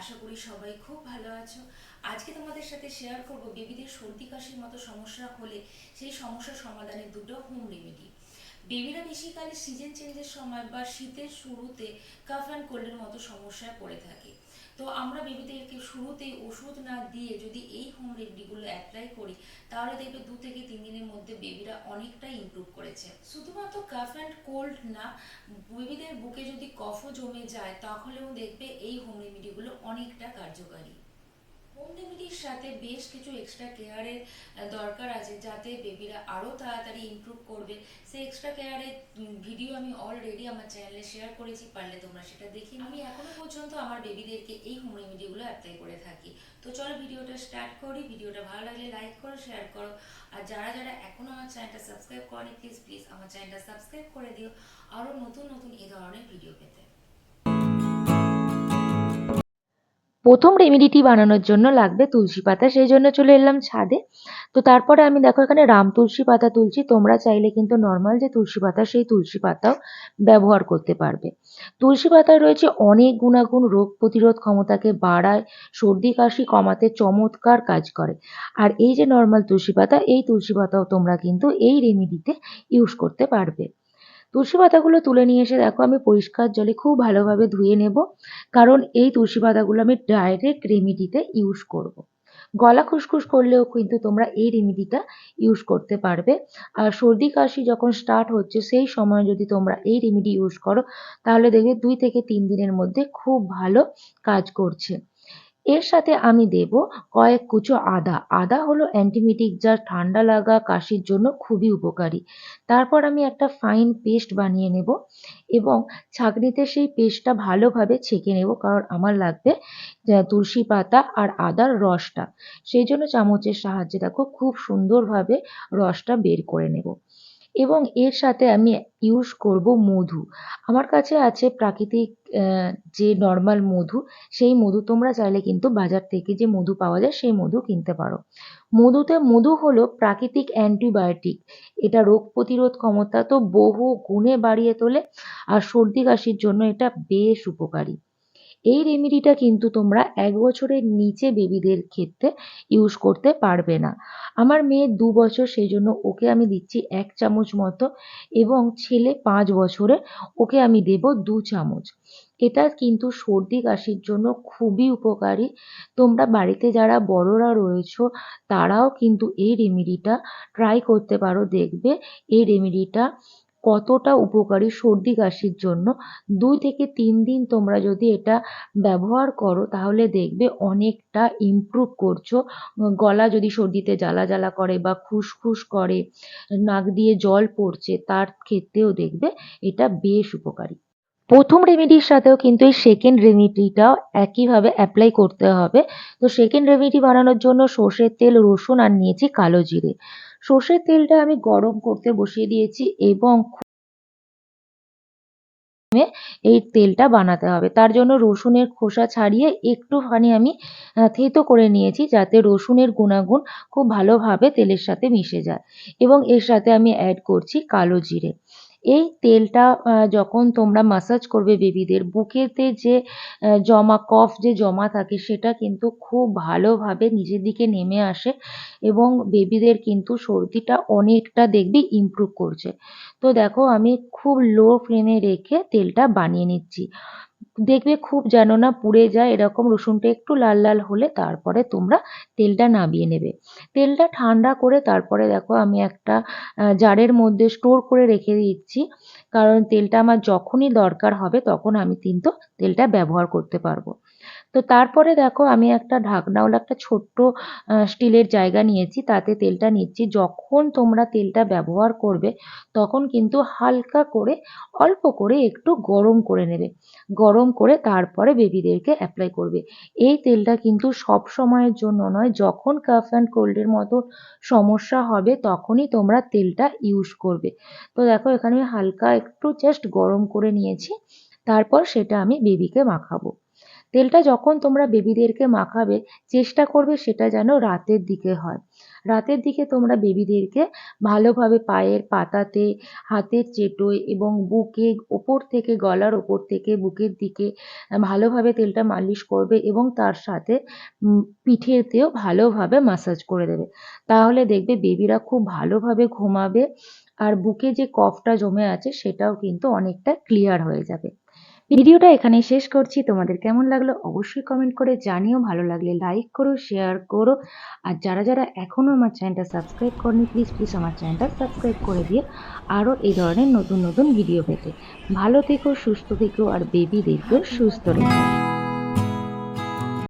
আশা করি সবাই খুব ভালো আছো। আজকে তোমাদের সাথে শেয়ার করব বেবিদের সর্দি কাশির মতো সমস্যা হলে সেই সমস্যার সমাধানের দুটো হোম রেমেডি বেবিরা বেশিকালে সিজন চেঞ্জের সময় বা শীতের শুরুতে কাফ অ্যান্ড কোল্ডের মতো সমস্যায় পড়ে থাকে। তো আমরা বেবিদেরকে শুরুতেই ওষুধ না দিয়ে যদি এই হোম রেমেডিগুলো অ্যাপ্লাই করি, তাহলে দেখবে দু থেকে তিন দিনের মধ্যে বেবিরা অনেকটাই ইমপ্রুভ করেছে। শুধুমাত্র কাফ অ্যান্ড কোল্ড না, বেবিদের বুকে যদি কফও জমে যায়, তাহলেও দেখবে এই হোম রেমেডিগুলো অনেকটা কার্যকারী। হোম সাথে বেশ কিছু এক্সট্রা কেয়ারের দরকার আছে যাতে বেবিরা আরও তাড়াতাড়ি ইমপ্রুভ করবে? সেই এক্সট্রা কেয়ারের ভিডিও আমি অলরেডি আমার চ্যানেলে শেয়ার করেছি, পারলে তোমরা সেটা দেখি আমি এখনও পর্যন্ত আমার বেবিদেরকে এই হোম রেমেডিগুলো অ্যাপ্লাই করে থাকি। তো চলো ভিডিওটা স্টার্ট করি। ভিডিওটা ভালো লাগলে লাইক করো শেয়ার করো। আর যারা যারা এখনও আমার চ্যানেলটা সাবস্ক্রাইব করেনি প্লিজ প্লিজ আমার চ্যানেলটা সাবস্ক্রাইব করে দিও। আরও নতুন নতুন এই ধরনের ভিডিও পেতে। প্রথম রেমেডিটি বানানোর জন্য লাগবে তুলসী পাতা, সেই জন্য চলে এলাম ছাদে। তো তারপরে আমি দেখো এখানে রাম তুলসী পাতা তুলছি, তোমরা চাইলে কিন্তু নর্মাল যে তুলসী পাতা, সেই তুলসী পাতাও ব্যবহার করতে পারবে। তুলসী পাতায় রয়েছে অনেক গুণাগুণ রোগ প্রতিরোধ ক্ষমতাকে বাড়ায়, সর্দি, কাশি কমাতে চমৎকার কাজ করে। আর এই যে নর্মাল তুলসী পাতা, এই তুলসী পাতাও তোমরা কিন্তু এই রেমেডিতে ইউজ করতে পারবে। তুলসী পাতাগুলো তুলে নিয়ে এসে দেখো আমি পরিষ্কার জলে খুব ভালোভাবে ধুয়ে নেব। কারণ এই তুলসী পাতাগুলো আমি ডাইরেক্ট রেমিডিতে ইউজ করব। গলা খুসখুস করলেও কিন্তু তোমরা এই রেমিডিটা ইউজ করতে পারবে। আর সর্দি কাশি যখন স্টার্ট হচ্ছে, সেই সময় যদি তোমরা এই রেমিডি ইউজ করো, তাহলে দেখবে দুই থেকে তিন দিনের মধ্যে খুব ভালো কাজ করছে। এর সাথে আমি দেব কয়েক কুচো আদা। আদা হলো অ্যান্টিমিটিক যা ঠান্ডা লাগা কাশির জন্য খুবই উপকারী। তারপর আমি একটা ফাইন পেস্ট বানিয়ে নেব এবং ছাঁকনিতে সেই পেস্টটা ভালোভাবে ছেঁকে নেব কারণ আমার লাগবে তুলসী পাতা আর আদার রসটা। সেই জন্য চামচের সাহায্যে দেখো খুব সুন্দরভাবে রসটা বের করে নেব। এবং এর সাথে আমি ইউজ করব মধু। আমার কাছে আছে প্রাকৃতিক যে নর্মাল মধু, সেই মধু তোমরা চাইলে কিন্তু বাজার থেকে যে মধু পাওয়া যায়, সেই মধু কিনতে পারো। মধুতে, মধু হলো প্রাকৃতিক অ্যান্টিবায়োটিক এটা রোগ প্রতিরোধ ক্ষমতা তো বহু গুণে বাড়িয়ে তোলে, আর সর্দি কাশির জন্য এটা বেশ উপকারী। এই রেমেডিটা কিন্তু তোমরা এক বছরের নিচে বেবিদের ক্ষেত্রে ইউজ করতে পারবে না। আমার মেয়ে দু বছর সেই জন্য ওকে আমি দিচ্ছি এক চামচ মতো এবং ছেলে পাঁচ বছরে ওকে আমি দেব দু চামচ। এটা কিন্তু সর্দি কাশির জন্য খুবই উপকারী। তোমরা বাড়িতে যারা বড়রা রয়েছো, তারাও কিন্তু এই রেমেডিটা ট্রাই করতে পারো, দেখবে এই রেমেডিটা কতটা উপকারী সর্দি কাশির জন্য। দুই থেকে তিন দিন তোমরা যদি এটা ব্যবহার করো, তাহলে দেখবে অনেকটা ইমপ্রুভ করছ। গলা যদি সর্দিতে জ্বালা জ্বালা করে বা খুসখুস করে, নাক দিয়ে জল পড়ছে, তার ক্ষেত্রেও দেখবে এটা বেশ উপকারী। প্রথম রেমেডির সাথেও কিন্তু এই সেকেন্ড রেমেডিটাও একইভাবে অ্যাপ্লাই করতে হবে। তো সেকেন্ড রেমেডি বানানোর জন্য সর্ষের তেল, রসুন আর নিয়েছি কালো জিরে। সর্ষের তেলটা আমি গরম করতে বসিয়ে দিয়েছি এবং এই তেলটা বানাতে হবে। তার জন্য রসুনের খোসা ছাড়িয়ে একটুখানি আমি থেতো করে নিয়েছি যাতে রসুনের গুণাগুণ খুব ভালোভাবে তেলের সাথে মিশে যায়। এবং এর সাথে আমি অ্যাড করছি কালো জিরে। এই তেলটা যখন তোমরা মাসাজ করবে বেবিদের বুকেতে যে জমা কফ যে জমা থাকে, সেটা কিন্তু খুব ভালোভাবে নিজের দিকে নেমে আসে এবং বেবিদের কিন্তু সর্দিটা অনেকটা দেখবি ইমপ্রুভ করছে। তো দেখো, আমি খুব লো ফ্লেমে রেখে তেলটা বানিয়ে নিচ্ছি। দেখবে খুব যেন না পুড়ে যায়, এরকম রসুনটা একটু লাল লাল হলে তারপরে তোমরা তেলটা নামিয়ে নেবে। তেলটা ঠান্ডা করে তারপরে দেখো আমি একটা জারের মধ্যে স্টোর করে রেখে দিচ্ছি। কারণ তেলটা আমার যখনই দরকার হবে তখন আমি কিন্তু তেলটা ব্যবহার করতে পারব। তো তারপরে দেখো আমি একটা ঢাকনাওয়ালা একটা ছোট্ট স্টিলের জায়গা নিয়েছি, তাতে তেলটা নিচ্ছি। যখন তোমরা তেলটা ব্যবহার করবে, তখন কিন্তু হালকা করে, অল্প করে একটু গরম করে নেবে। গরম করে তারপরে বেবিদেরকে অ্যাপ্লাই করবে। এই তেলটা কিন্তু সব সময়ের জন্য নয়, যখন কাফ অ্যান্ড কোল্ডের মতো সমস্যা হবে, তখনই তোমরা তেলটা ইউজ করবে। তো দেখো এখানে হালকা একটু জাস্ট গরম করে নিয়েছি, তারপর সেটা আমি বেবিকে মাখাবো। তেলটা যখন তোমরা বেবিদেরকে মাখাবে, চেষ্টা করবে সেটা যেন রাতের দিকে হয়। রাতের দিকে তোমরা বেবিদেরকে ভালোভাবে পায়ের পাতাতে, হাতের চেটোয় এবং বুকে ওপর থেকে গলার ওপর থেকে বুকের দিকে ভালোভাবে তেলটা মালিশ করবে এবং তার সাথে পিঠেতেও ভালোভাবে মাসাজ করে দেবে। তাহলে দেখবে বেবিরা খুব ভালোভাবে ঘুমাবে আর বুকে যে কফটা জমে আছে সেটাও কিন্তু অনেকটা ক্লিয়ার হয়ে যাবে। ভিডিওটা এখানে শেষ করছি। তোমাদের কেমন লাগল অবশ্যই কমেন্ট করে জানিও। ভালো লাগলে লাইক করো শেয়ার করো। আর যারা যারা এখনও আমার চ্যানেলটা সাবস্ক্রাইব করনি প্লিজ প্লিজ আমার চ্যানেলটা সাবস্ক্রাইব করে দিয়ে আরও এই ধরনের নতুন নতুন ভিডিও পেতে। ভালো থেকো, সুস্থ থেকো, আর বেবি দেখো সুস্থ রেখো